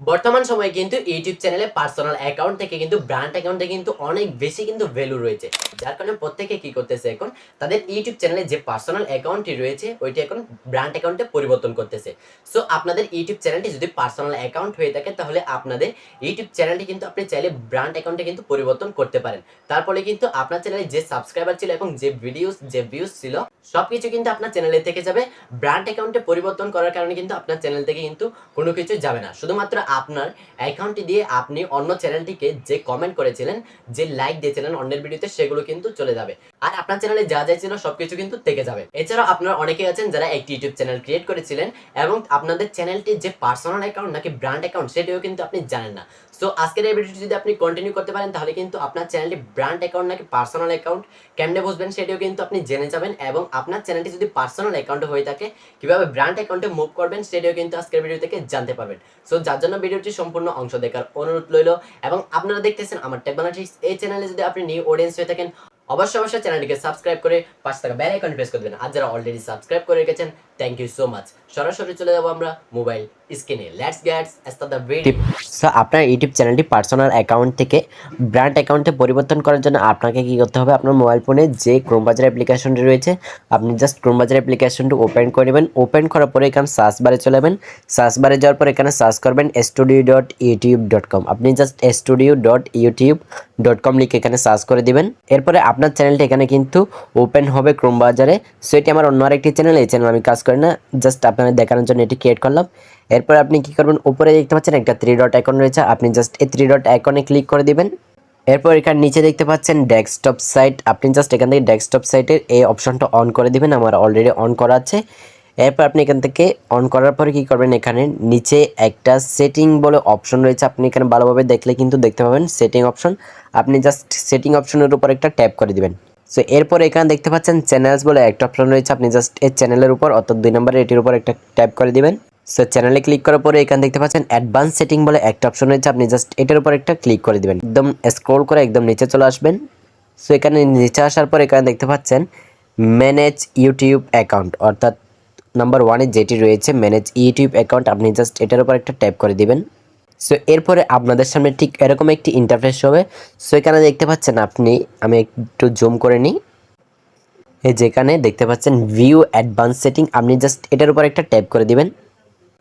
বর্তমান সময়ে কিন্তু ইউটিউব চ্যানেলে পার্সোনাল অ্যাকাউন্ট থেকে কিন্তু ব্র্যান্ড অ্যাকাউন্টে কিন্তু অনেক বেশি কিন্তু ভ্যালু রয়েছে। যার কারণে প্রত্যেকে কি করতেছে এখন? তাদের ইউটিউব চ্যানেলে যে পার্সোনাল অ্যাকাউন্টটি রয়েছে, ওইটি এখন ব্র্যান্ড অ্যাকাউন্টে পরিবর্তন করতেছে। সো আপনাদের ইউটিউব চ্যানেলটি যদি পার্সোনাল অ্যাকাউন্ট হয়ে থাকে, তাহলে আপনাদের ইউটিউব চ্যানেলটি কিন্তু আপনি চাইলে ব্র্যান্ড অ্যাকাউন্টে কিন্তু পরিবর্তন করতে পারেন। তারপরে কিন্তু আপনার চ্যানেলে যে সাবস্ক্রাইবার ছিল এবং যে ভিডিওস যে ভিউজ ছিল, সবকিছু কিন্তু আপনার চ্যানেলে থেকে যাবে। ব্র্যান্ড অ্যাকাউন্টে পরিবর্তন করার কারণে কিন্তু আপনার চ্যানেল থেকে কিন্তু কোনো কিছু যাবে না। শুধুমাত্র আপনার অ্যাকাউন্টটি দিয়ে আপনি অন্য চ্যানেলটিকে যে কমেন্ট করেছিলেন, যে লাইক দিয়েছিলেন অন্যের ভিডিওতে সেগুলো কিন্তু চলে যাবে। আর আপনার চ্যানেলে যা যা ছিল, সবকিছু কিন্তু থেকে যাবে। এছাড়াও আপনারা অনেকেই আছেন যারা একটি ইউটিউব চ্যানেল ক্রিয়েট করেছিলেন এবং আপনাদের চ্যানেলটির যে পার্সোনাল অ্যাকাউন্ট নাকি ব্র্যান্ড অ্যাকাউন্ট সেটিও কিন্তু আপনি জানেন না। সো আজকের এই ভিডিওটি যদি আপনি কন্টিনিউ করতে পারেন, তাহলে কিন্তু আপনার চ্যানেলটি ব্র্যান্ড অ্যাকাউন্ট নাকি পার্সোনাল অ্যাকাউন্ট কেমনে বুঝবেন সেটিও কিন্তু আপনি জেনে যাবেন এবং আপনার চ্যানেলটি যদি পার্সোনাল অ্যাকাউন্ট হয়ে থাকে, কীভাবে ব্র্যান্ড অ্যাকাউন্টে মুভ করবেন, সেটিও কিন্তু আজকের ভিডিও থেকে জানতে পারবেন। সো যার জন্য ভিডিওটি সম্পূর্ণ অংশ দেখার অনুরোধ রইল এবং আপনারা দেখতেছেন আমার টেকনোলজিক্স এই চ্যানেলে যদি আপনি নিউ অডিয়েন্স হয়ে থাকেন, অবশ্যই অবশ্যই চ্যানেলটিকে সাবস্ক্রাইব করে পাঁচ টাকা বেল আইকন প্রেস করে দেবেন। আর যারা অলরেডি সাবস্ক্রাইব করে রেখেছেন থ্যাংক ইউ সো মাচ সরাসরি চলে যাব আমরা মোবাইল স্ক্রিনে। Let's gets the video so আপনার ইউটিউব চ্যানেলটি পার্সোনাল অ্যাকাউন্ট থেকে ব্র্যান্ড অ্যাকাউন্টে পরিবর্তন করার জন্য আপনাকে কি করতে হবে? আপনার মোবাইল ফোনে যে ক্রোম বাজার অ্যাপ্লিকেশনটি রয়েছে, আপনি জাস্ট ক্রোম বাজার অ্যাপ্লিকেশনটি ওপেন করে নেবেন। ওপেন করার পরে এখানে সার্চ বারে চলে যাবেন। সার্চ বারে যাওয়ার পর এখানে সার্চ করবেন studio dot YouTube dot com আপনি just studio dot YouTube dot com লিখে এখানে সার্চ করে দিবেন। এরপরে আপনার চ্যানেলটি এখানে কিন্তু ওপেন হবে ক্রোম বাজারে সো এটি আমার অন্য আরেকটি চ্যানেল এই চ্যানেল আমি কাজ করি না। জাস্ট আপনাদের দেখানোর জন্য এটি ক্রিয়েট করলাম। এরপর আপনি কি করবেন? উপরে দেখতে পাচ্ছেন একটা থ্রি ডট আইকন রয়েছে। আপনি জাস্ট এই থ্রি ডট আইকনে ক্লিক করে দিবেন। এরপর এখানে নিচে দেখতে পাচ্ছেন ডেস্কটপ সাইট আপনি জাস্ট এখান থেকে ডেস্কটপ সাইটের এই অপশনটা অন করে দিবেন। আমার অলরেডি অন করা আছে। এরপর আপনি এখান থেকে অন করার পরে কি করবেন? এখানে নিচে একটা সেটিং বলে অপশন রয়েছে। আপনি এখানে ভালোভাবে দেখলে কিন্তু দেখতে পাবেন সেটিং অপশন আপনি জাস্ট সেটিং অপশনের উপর একটা ট্যাপ করে দিবেন। সো এরপর এখানে দেখতে পাচ্ছেন চ্যানেলস বলে একটা অপশন রয়েছে। আপনি জাস্ট এই চ্যানেলের উপর অর্থাৎ দুই নম্বরে এটির উপর একটা ট্যাপ করে দিবেন। সো চ্যানেলে ক্লিক করার পরে এখানে দেখতে পাচ্ছেন অ্যাডভান্স সেটিং বলে একটা অপশন রয়েছে। আপনি জাস্ট এটার উপর একটা ক্লিক করে দিবেন। একদম স্ক্রোল করে একদম নিচে চলে আসবেন। সো এখানে নিচে আসার পর এখানে দেখতে পাচ্ছেন ম্যানেজ ইউটিউব অ্যাকাউন্ট অর্থাৎ নাম্বার ওয়ানে যেটি রয়েছে ম্যানেজ ইউটিউব অ্যাকাউন্ট আপনি জাস্ট এটার উপর একটা ট্যাপ করে দিবেন। সো এরপরে আপনাদের সামনে ঠিক এরকম একটি ইন্টারফেস হবে। সো এখানে দেখতে পাচ্ছেন আপনি, আমি একটু জুম করে নিই। যেখানে দেখতে পাচ্ছেন ভিউ অ্যাডভান্স সেটিং আপনি জাস্ট এটার উপর একটা ট্যাপ করে দিবেন।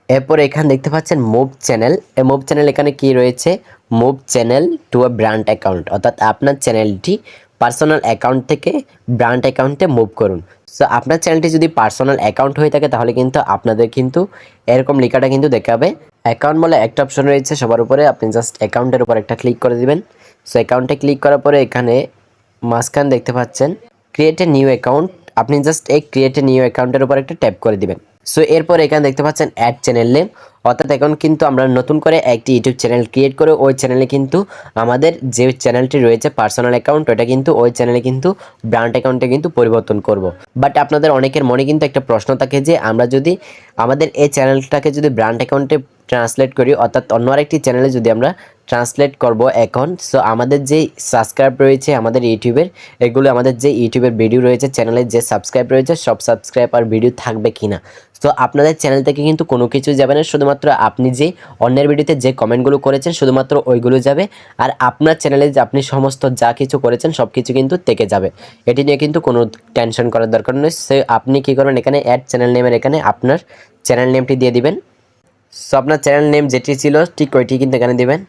এরপর এখানে দেখতে পাচ্ছেন মুভ চ্যানেল এই মুভ চ্যানেল এখানে কি রয়েছে? Move channel to a brand account অর্থাৎ আপনার চ্যানেলটি পার্সোনাল অ্যাকাউন্ট থেকে ব্র্যান্ড অ্যাকাউন্টে মুভ করুন। সো আপনার চ্যানেলটি যদি পার্সোনাল অ্যাকাউন্ট হয়ে থাকে, তাহলে কিন্তু আপনাদের কিন্তু এরকম লেখাটা কিন্তু দেখাবে অ্যাকাউন্ট বলে একটা অপশন রয়েছে, সবার উপরে আপনি জাস্ট অ্যাকাউন্টের উপর একটা ক্লিক করে দিবেন। সো অ্যাকাউন্টে ক্লিক করার পরে এখানে মাঝখান দেখতে পাচ্ছেন ক্রিয়েট এ নিউ অ্যাকাউন্ট আপনি জাস্ট এই ক্রিয়েট এ নিউ অ্যাকাউন্টের উপর একটা ট্যাপ করে দিবেন। সো এরপর এখানে দেখতে পাচ্ছেন অ্যাড চ্যানেল নেম অর্থাৎ এখন কিন্তু আমরা নতুন করে একটি ইউটিউব চ্যানেল ক্রিয়েট করে ওই চ্যানেলে কিন্তু আমাদের যে চ্যানেলটি রয়েছে পার্সোনাল অ্যাকাউন্ট ওটা কিন্তু ওই চ্যানেলে কিন্তু ব্র্যান্ড অ্যাকাউন্টে কিন্তু পরিবর্তন করব। বাট আপনাদের অনেকের মনে কিন্তু একটা প্রশ্ন থাকে যে, আমরা যদি আমাদের এই চ্যানেলটাকে যদি ব্র্যান্ড অ্যাকাউন্টে ট্রান্সলেট করি, অর্থাৎ অন্য আরেকটি চ্যানেলে যদি আমরা ট্রান্সলেট করব এখন সো আমাদের যে সাবস্ক্রাইব রয়েছে আমাদের ইউটিউবের, এগুলো আমাদের যে ইউটিউবের ভিডিও রয়েছে চ্যানেলের যে সাবস্ক্রাইব রয়েছে, সব সাবস্ক্রাইব আর ভিডিও থাকবে কি না তো আপনাদের চ্যানেল থেকে কিন্তু কোনো কিছু যাবে না, শুধুমাত্র আপনি যে অন্যের ভিডিওতে যে কমেন্টগুলো করেছেন, শুধুমাত্র ওইগুলো যাবে। আর আপনার চ্যানেলে যে আপনি সমস্ত যা কিছু করেছেন, সব কিছু কিন্তু থেকে যাবে। এটি নিয়ে কিন্তু কোনো টেনশন করার দরকার নেই। সে আপনি কী করবেন, এখানে অ্যাড চ্যানেল নেমের এখানে আপনার চ্যানেল নেমটি দিয়ে দিবেন। সো আপনার চ্যানেল নেম যেটি ছিল, ঠিক ওইটি কিন্তু এখানে দিবেন।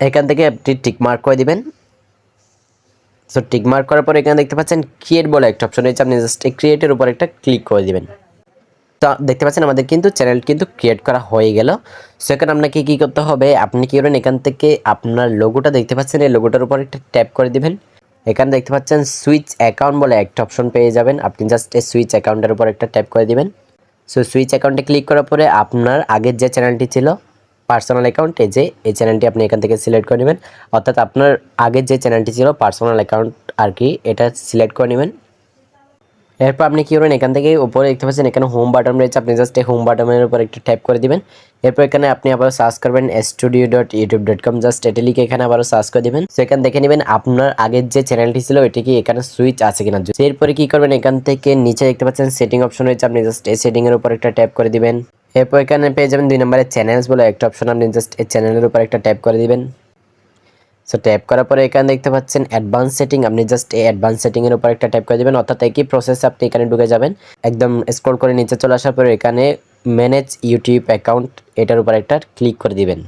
এখান থেকে আপনি টিক মার্ক করে দিবেন। সো টিক মার্ক করার পর এখানে দেখতে পাচ্ছেন ক্রিয়েট বলে একটা অপশন রয়েছে। আপনি জাস্ট এই ক্রিয়েটের উপর একটা ক্লিক করে দিবেন। তো, দেখতে পাচ্ছেন, আমাদের কিন্তু চ্যানেল কিন্তু ক্রিয়েট করা হয়ে গেল। সো এখানে আপনাকে কী করতে হবে? আপনি কী করবেন? এখান থেকে আপনার লোগোটা দেখতে পাচ্ছেন। এই লোগোটার উপর একটা ট্যাপ করে দিবেন। এখানে দেখতে পাচ্ছেন সুইচ অ্যাকাউন্ট বলে একটা অপশন পেয়ে যাবেন। আপনি জাস্ট এই সুইচ অ্যাকাউন্টের উপর একটা ট্যাপ করে দিবেন। সো সুইচ অ্যাকাউন্টে ক্লিক করার পরে আপনার আগের যে চ্যানেলটি ছিল পার্সোনাল অ্যাকাউন্টে যে, এই চ্যানেলটি আপনি এখান থেকে সিলেক্ট করে নেবেন। অর্থাৎ আপনার আগের যে চ্যানেলটি ছিল পার্সোনাল অ্যাকাউন্ট আর কি, এটা সিলেক্ট করে নেবেন। এরপর আপনি কী করবেন? এখান থেকে উপরে দেখতে পাচ্ছেন এখানে হোম বাটন রয়েছে। আপনি জাস্ট এই হোম বাটনের উপর একটু ট্যাপ করে দিবেন। এরপর এখানে আপনি আবার সার্চ করবেন studio dot YouTube dot com just এটি লিখে এখানে আবারও সার্চ করে দিবেন। সো এখানে দেখে নেবেন আপনার আগের যে চ্যানেলটি ছিল, এটি কি এখানে সুইচ আছে কিনা? এরপরে কি করবেন? এখান থেকে নিচে দেখতে পাচ্ছেন সেটিং অপশন রয়েছে। আপনি জাস্ট এই সেটিং এর উপর একটা ট্যাপ করে দিবেন। এরপর এখানে পেয়ে যাবেন দুই নম্বরে চ্যানেলস বলে একটা অপশন আপনি জাস্ট এই চ্যানেলের উপর একটা ট্যাপ করে দিবেন। সো ট্যাপ করার পরে এখানে দেখতে পাচ্ছেন অ্যাডভান্স সেটিং আপনি জাস্ট এই অ্যাডভান্স সেটিংয়ের উপর একটা ট্যাপ করে দিবেন। অর্থাৎ একই প্রসেসে আপনি এখানে ঢুকে যাবেন। একদম স্ক্রল করে নিচে চলে আসার পরে এখানে ম্যানেজ ইউটিউব অ্যাকাউন্ট এটার উপর একটা ক্লিক করে দিবেন।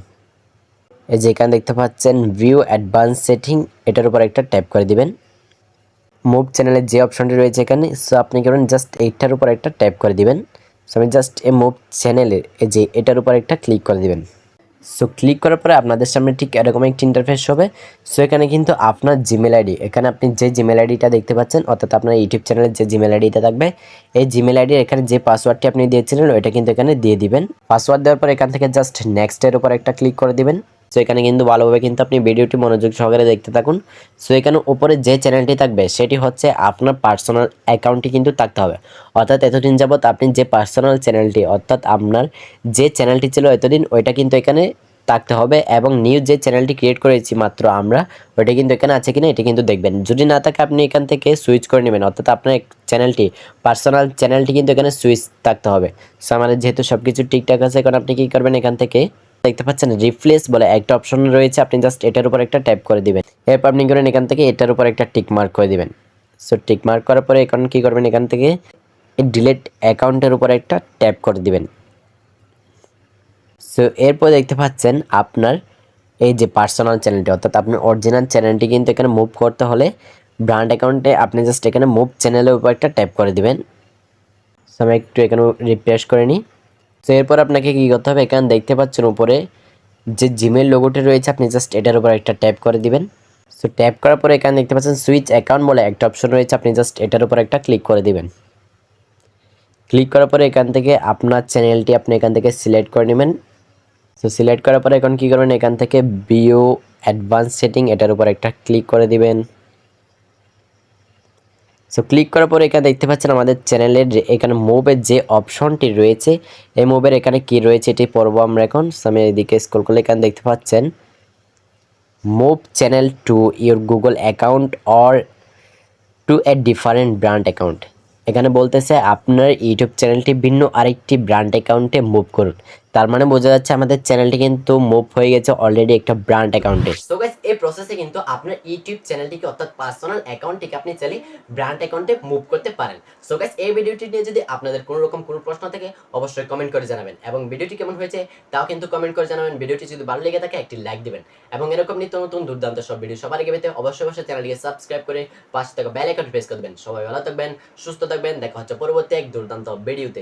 এই যে এখানে দেখতে পাচ্ছেন ভিউ অ্যাডভান্স সেটিং এটার উপর একটা ট্যাপ করে দিবেন। মুভ চ্যানেলের যে অপশনটি রয়েছে এখানে সো আপনি করবেন জাস্ট এইটার উপর একটা ট্যাপ করে দিবেন। সো আমি জাস্ট এই মুভ চ্যানেলের এই যে এটার উপর একটা ক্লিক করে দিবেন। সো ক্লিক করার পরে আপনাদের সামনে ঠিক এরকম একটি ইন্টারফেস হবে। সো এখানে কিন্তু আপনার জিমেল আইডি এখানে আপনি যে জিমেল আইডিটা দেখতে পাচ্ছেন, অর্থাৎ আপনার ইউটিউব চ্যানেলের যে জিমেল আইডিটা থাকবে, এই জিমেল আইডির এখানে যে পাসওয়ার্ডটি আপনি দিয়েছিলেন, ওইটা কিন্তু এখানে দিয়ে দিবেন। পাসওয়ার্ড দেওয়ার পর এখান থেকে জাস্ট নেক্সটের উপর একটা ক্লিক করে দিবেন। সো এখানে কিন্তু ভালোভাবে কিন্তু আপনি ভিডিওটি মনোযোগ সহকারে দেখতে থাকুন। সো এখানে উপরে যে চ্যানেলটি থাকবে, সেটি হচ্ছে আপনার পার্সোনাল অ্যাকাউন্টটি কিন্তু থাকতে হবে। অর্থাৎ এতদিন যাবৎ আপনি যে পার্সোনাল চ্যানেলটি অর্থাৎ আপনার যে চ্যানেলটি ছিল এতদিন, ওইটা কিন্তু এখানে থাকতে হবে এবং নিউ যে চ্যানেলটি ক্রিয়েট করেছি মাত্র আমরা, ওইটা কিন্তু এখানে আছে কিনা, এটা কিন্তু দেখবেন। যদি না থাকে, আপনি এখান থেকে সুইচ করে নেবেন। অর্থাৎ আপনার চ্যানেলটি পার্সোনাল চ্যানেলটি কিন্তু এখানে সুইচ থাকতে হবে। সো আমাদের যেহেতু সব কিছু ঠিকঠাক আছে, এখন আপনি কী করবেন এখান থেকে দেখতে পাচ্ছেন রিপ্লেস বলে একটা অপশন রয়েছে, আপনি জাস্ট এটার উপর একটা ট্যাপ করে দিবেন। এরপর আপনি করেন এখান থেকে এটার উপর একটা টিক মার্ক করে দিবেন। সো টিক মার্ক করার পরে এখন কী করবেন, এখান থেকে ডিলেট অ্যাকাউন্টের উপর একটা ট্যাপ করে দিবেন। সো এরপর দেখতে পাচ্ছেন, আপনার এই যে পার্সোনাল চ্যানেলটি অর্থাৎ আপনার অরিজিনাল চ্যানেলটি কিন্তু এখানে মুভ করতে হলে ব্র্যান্ড অ্যাকাউন্টে আপনি জাস্ট এখানে মুভ চ্যানেলের উপর একটা ট্যাপ করে দিবেন। সো আমি একটু এখানে রিফ্রেশ করে নিই। তো এরপর আপনাকে কী করতে হবে? এখানে দেখতে পাচ্ছেন উপরে যে জিমেল লোগোটি রয়েছে, আপনি জাস্ট এটার উপর একটা ট্যাপ করে দিবেন। সো ট্যাপ করার পরে এখানে দেখতে পাচ্ছেন সুইচ অ্যাকাউন্ট বলে একটা অপশন রয়েছে, আপনি জাস্ট এটার উপর একটা ক্লিক করে দিবেন। ক্লিক করার পরে এখান থেকে আপনার চ্যানেলটি আপনি এখান থেকে সিলেক্ট করে নেবেন। সো সিলেক্ট করার পরে এখন কী করবেন? এখান থেকে বিও অ্যাডভান্স সেটিং এটার উপর একটা ক্লিক করে দিবেন। সো ক্লিক করার পরে এখানে দেখতে পাচ্ছেন আমাদের চ্যানেলের এখানে মুভের যে অপশনটি রয়েছে, এই মুভের এখানে কি রয়েছে এটি পড়ব আমরা এখন। আমি এদিকে স্ক্রল করলে এখানে দেখতে পাচ্ছেন move channel to your Google account or to a different brand account এখানে বলতেছে আপনার ইউটিউব চ্যানেলটি ভিন্ন আরেকটি ব্র্যান্ড অ্যাকাউন্টে মুভ করুন। তার মানে বোঝা যাচ্ছে আমাদের চ্যানেলটি কিন্তু মুভ হয়ে গেছে অলরেডি একটা ব্র্যান্ড অ্যাকাউন্টে সো গাইস এই প্রসেসে কিন্তু আপনার ইউটিউব চ্যানেলটিকে অর্থাৎ পার্সোনাল অ্যাকাউন্টটিকে আপনি চাইলে ব্র্যান্ড অ্যাকাউন্টে মুভ করতে পারেন। সো গাইস এই ভিডিওটি নিয়ে যদি আপনাদের কোনো রকম কোনো প্রশ্ন থাকে, অবশ্যই কমেন্ট করে জানাবেন। এবং ভিডিওটি কেমন হয়েছে, তাও কিন্তু কমেন্ট করে জানাবেন। ভিডিওটি যদি ভালো লেগে থাকে, একটি লাইক দিবেন। এবং এরকম নিত্য নতুন, দুর্দান্ত সব ভিডিও সবার আগে পেতে অবশ্যই অবশ্যই চ্যানেলটিকে সাবস্ক্রাইব করে পাশে থাকা বেল আইকন প্রেস করে দেবেন। সবাই ভালো থাকবেন, সুস্থ থাকবেন। দেখা হচ্ছে পরবর্তী এক দুর্দান্ত ভিডিওতে